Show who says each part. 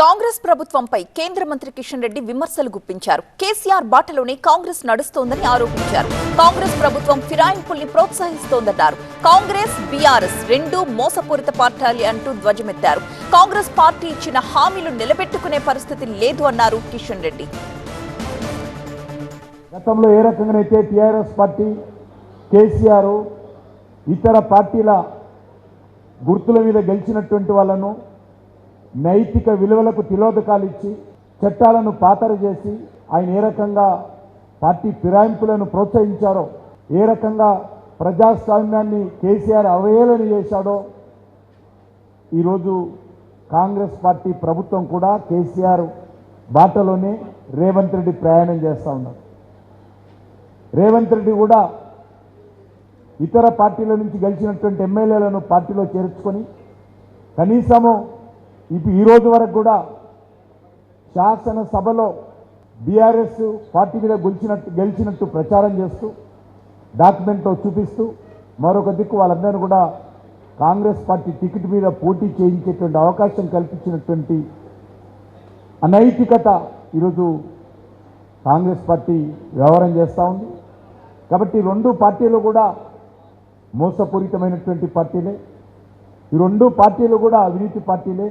Speaker 1: కాంగ్రెస్ ప్రభుత్వంపై కేంద్ర మంత్రి కిషన్ రెడ్డి విమర్శలు గుప్పించారు. కేసీఆర్ బాటలోనే కాంగ్రెస్ నడుస్తోందని ఆరోపించారు. కాంగ్రెస్ ప్రభుత్వం ఫిరాయింపుల్ని ప్రోత్సహిస్తోందన్నారు. కాంగ్రెస్ బీఆర్ఎస్ రెండూ మోసపూరిత పార్టీలు అంటూ ధ్వజమెత్తారు. కాంగ్రెస్ పార్టీ ఇచ్చిన హామీలు నిలబెట్టుకునే పరిస్థితి లేదు అన్నారు కిషన్ రెడ్డి.
Speaker 2: గతంలో ఏ రకంగానైతే టీఆర్ఎస్ పార్టీ కేసీఆర్ ఇతర పార్టీల గుర్తుల మీద గెలిచినటువంటి వాళ్ళను నైతిక విలువలకు తిలోదకాలు ఇచ్చి చట్టాలను పాతర చేసి ఆయన ఏ రకంగా పార్టీ ఫిరాయింపులను ప్రోత్సహించారో ఏ రకంగా ప్రజాస్వామ్యాన్ని కేసీఆర్ అవహేళన చేశాడో ఈరోజు కాంగ్రెస్ పార్టీ ప్రభుత్వం కూడా కేసీఆర్ బాటలోనే రేవంత్ రెడ్డి ప్రయాణం చేస్తూ ఉన్నారు. రేవంత్ రెడ్డి కూడా ఇతర పార్టీల నుంచి గెలిచినటువంటి ఎమ్మెల్యేలను పార్టీలో చేర్చుకొని కనీసము ఇప్పుడు ఈ రోజు వరకు కూడా శాసనసభలో బీఆర్ఎస్ పార్టీ మీద గెలిచినట్టు గెలిచినట్టు ప్రచారం చేస్తూ డాక్యుమెంట్లో చూపిస్తూ మరొక దిక్కు వాళ్ళందరూ కూడా కాంగ్రెస్ పార్టీ టికెట్ మీద పోటీ చేయించేటువంటి అవకాశం కల్పించినటువంటి అనైతికత ఈరోజు కాంగ్రెస్ పార్టీ వ్యవహారం చేస్తూ ఉంది. కాబట్టి రెండు పార్టీలు కూడా మోసపూరితమైనటువంటి పార్టీలే. ఈ రెండు పార్టీలు కూడా అవినీతి పార్టీలే.